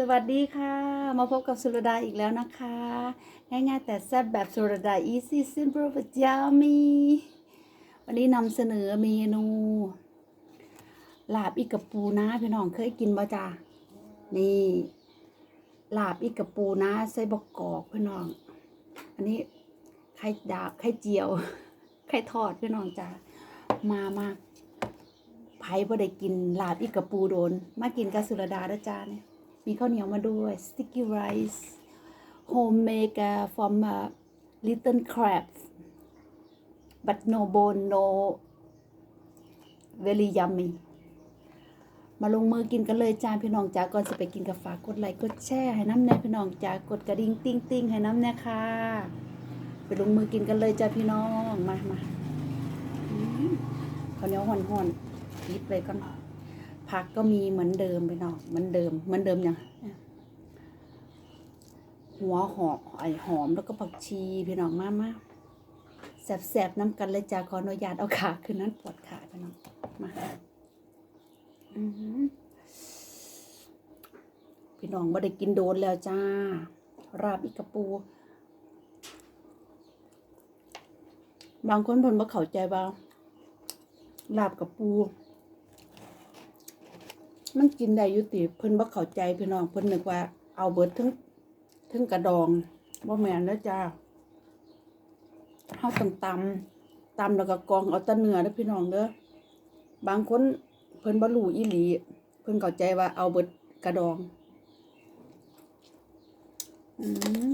สวัสดีค่ะ มาพบกับสุรดาอีกแล้วนะคะ ง่ายๆแต่แซ่บแบบสุรดา easy simple but yummy วันนี้นำเสนอเมนูลาบอีกกระปูนะพี่น้องเคยกินบ่จ้านี่ลาบอีกกระปูนะใส่บกกอกพี่น้อง อันนี้ไข่ดาบไข่เจียว ไข่ทอดพี่น้องจ้ามามาไผ่บ่ได้กินลาบอีกกระปูโดน มากินกับสุรดาด้วยจ้าเนี่ย มีข้าวเหนียวมาด้วย sticky rice homemade uh, from uh, little crab but no bone no very yummy มาลงมือกินกันเลยจ้าพี่น้องจ้าก่อนจะไปกินกับฝากกดไลค์กดแชร์ให้น้ำแน่พี่น้องจ้ากดกระดิ่งติ้งติ้งให้น้ำแน่ค่ะ ไปลงมือกินกันเลยจ้าพี่น้องมามาข้าวเหนียวห่อนๆยิบเลยก่อน ผักก็มีเหมือนเดิมไปเนาะเหมือนเดิมเหมือนเดิมยังหัวหอมไอหอมแล้วก็ผักชีพี่น้องมามาแสบๆน้ำกันเลยจ้าขออนุญาตเอาขาคืนนั้นปวดขาพี่น้องมาพี่น้องไม่ได้กินโดนแล้วจ้า ราบอีกกระปู บางคนเพิ่นบ่เข้าใจว่าลาบกระปู มันกินได้อยู่ติเพิ่นบ่เข้าใจพี่น้องเพิ่นนึกว่าเอาเบิดทั้งทั้งกระดองบ่แม่นแล้วจ้าเฮาต้องตำตำแล้วก็กรองเอาแตะเนื้อเด้อพี่น้องเด้อบางคนเพิ่นบ่รู้อีหลี เพิ่นเข้าใจว่าเอาเบิดกระดองอืม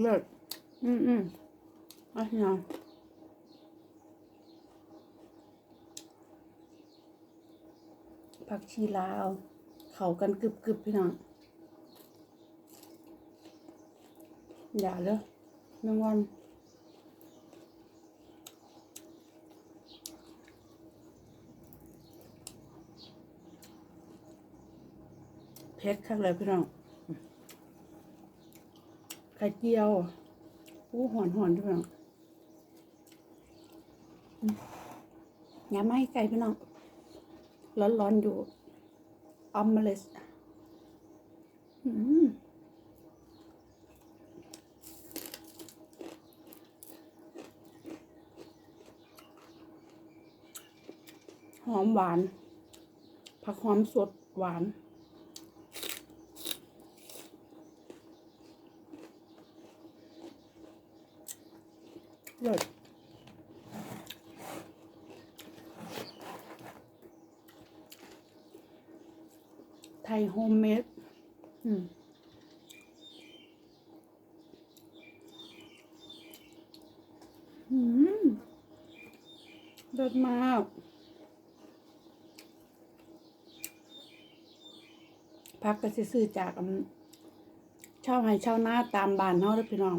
เลิศอืมอืมอะพี่น้อง ผักชีลาว เขากันกึบกึบๆพี่น้องอย่าเลยแมงวันเผ็ดข้างเลยพี่น้องไข่เจียวอู้หอนหอนพี่น้องอืมอย่าไม่ไก่พี่น้อง ร้อนๆอยู่ออมเมลสหอมหวาน ผักหอมสดหวานเลย โฮมเมดอืมอืมเลิศมาก พักก็ซื้อจากเช่าให้เช่าหน้าตามบ้านเฮาเด้อพี่น้อง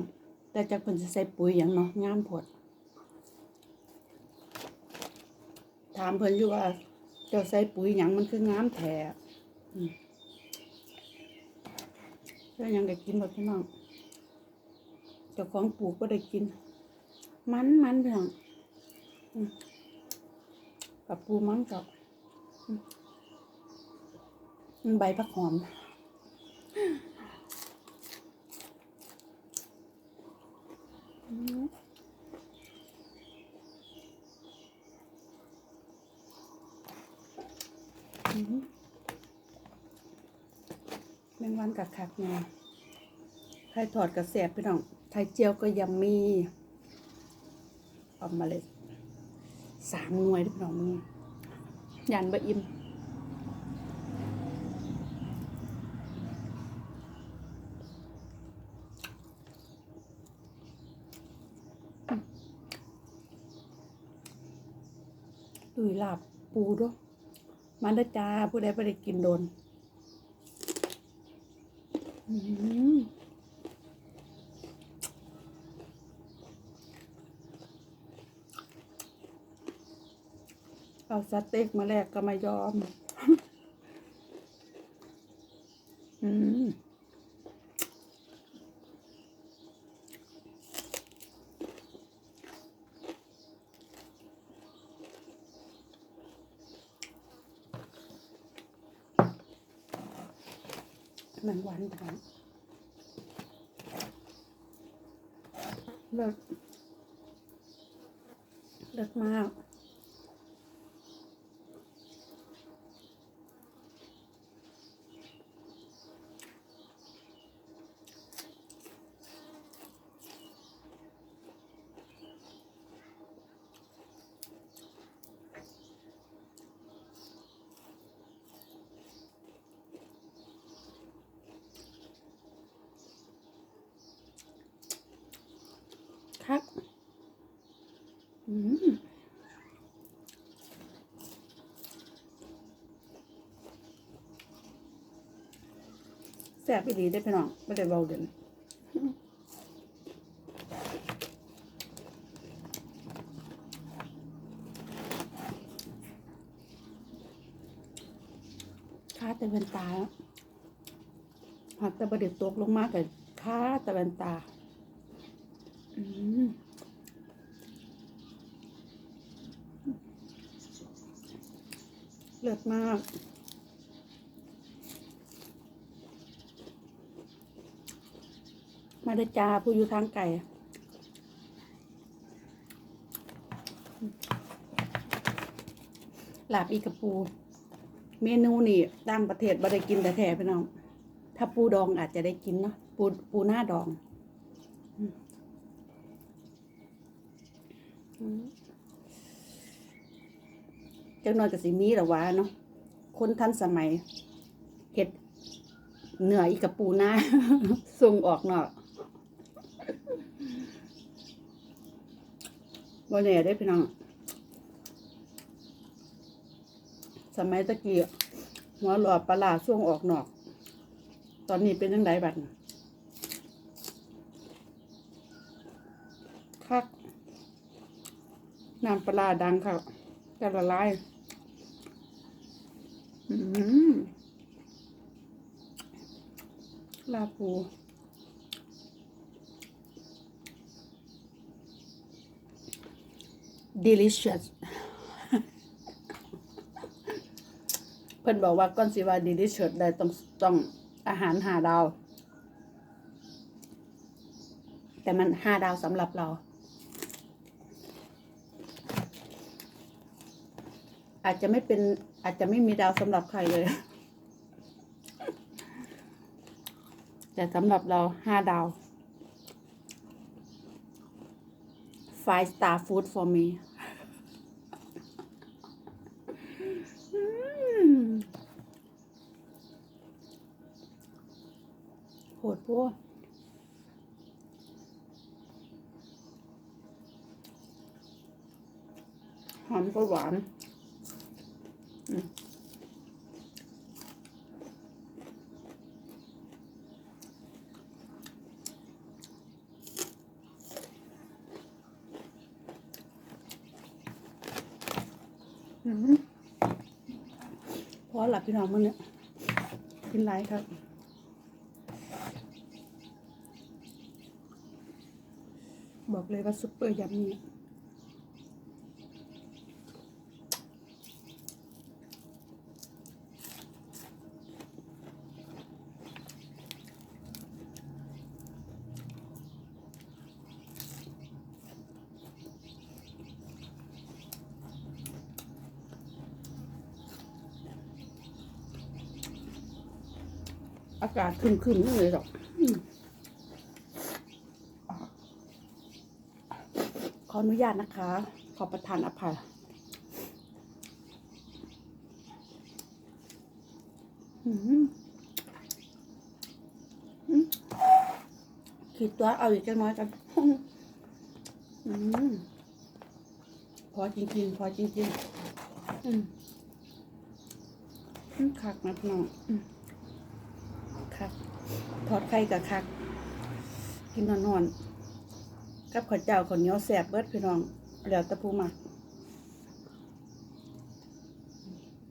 แต่จากเพิ่นสิใส่ปุ๋ยหยังเนาะงามโพดถามเพิ่นอยู่ว่าจ้าใส่ปุ๋ยหยังมันคืองามแท้อืม แล้วยังได้กินบ่พี่น้องเจ้าของปลูกก็ได้กิน มันมันพี่น้องกับปูมันกับใบผักหอม อืมอืมแม งวักับคักไงไข่ถอดกระแสบพี่น้องไข่เจียวก็ยังมีเอามาเลยสามหน่วยพี่น้องมึงยันบะอิ่มตุยลาบปูด้วยมันด้จ้าผู้ใดไม่ได้กินโดน เอาสเต็กมาแลกก็ไม่ยอม อืม มันหวานหวานเลิศเลิศมาก ครับอืมแซ่บอีหลีได้อพี่น้องไม่ได้เบาเด่นค่าแต่เวนตาหากแต่ประเด็ดตกลงมากับค่าแต่เวนตา อืมเลิศมาก มาเด้จ้าผู้อยู่ทางไก่ลาบอีกระปู เมนูนี่ต่างประเทศบ่ได้กินแต่แท้พี่น้อง ถ้าปูดองอาจจะได้กินเนาะปูปูหน้าดองจังน้อยกับสิมีหรอวะเนาะคนทันสมัยเห็ดเหนืออีกกับปูหน้าส่งออกเนาะ บ่แน่ได้พี่น้อง สมัยตะกี้หัวหลอดปลาร้าส่งออกนอก ตอนนี้เป็นยังไงบัดน่ะคักน้ำปลาร้าดังค่ะจะละลาย อืมลาปู delicious เพิ่นบอกว่าก้อนสิว่า delicious ได้ต้องต้องอาหารหาดาว แต่มันห้าดาวสำหรับเรา อาจจะไม่เป็นอาจจะไม่มีดาวสำหรับใครเลย แต่สำหรับเราห้าดาว five star food for me อืม โหดพวกหอมก็หวานอืมพอหลับพี่น้องมันเนี่ยกินไรครับ บอก เลยว่าซุปเปอร์ยำเนี่ยอากาศคึมๆนี่เลยหรอก อืมขออนุญาตนะคะ ขอประทานอภัยอืมอืมขีดตัวเอาอีกจังน้อยกันอืมพอจริงๆ พอจริงๆ อืมอืมคักนะพี่น้องอืมคักทอดไข่กับคัก กินนอนๆ กับข้าวเจ้าข้าวเหนียวแสบเบิดพี่น้องแล้วตะพูมัก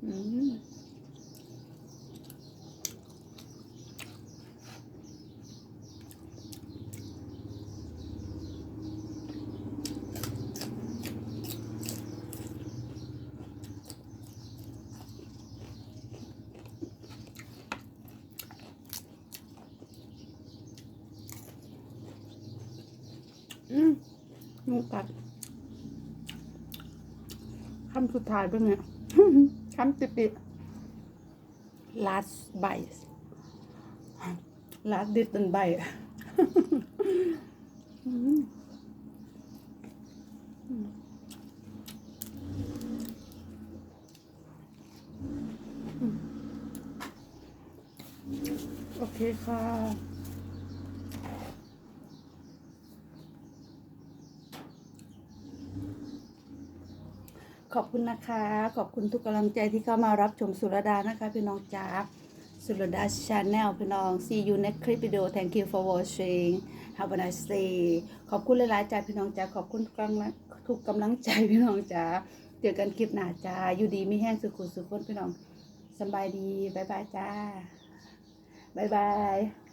อืม อืมยุงกัดคำสุดท้ายเป็นไงคำติดติด last bite last didn't bite อืมอืมอืมโอเคค่ะ อบคุณนะคะ ขอบคุณทุกกำลังใจที่เข้ามารับชมสุรดานะคะ พี่น้องจ๋าสุรดาชาแนลพี่น้อง see you next clip video thank you for watching have a nice day ขอบคุณหลายๆจ้าพี่น้องจ๋าขอบคุณทุกกำลังทุกกำลังใจพี่น้องจ๋าเจอกันคลิปหน้าจ้าอยู่ดีมีแห้งสุขุสุขคนพี่น้องสบายดีบายบายจ้าบายบาย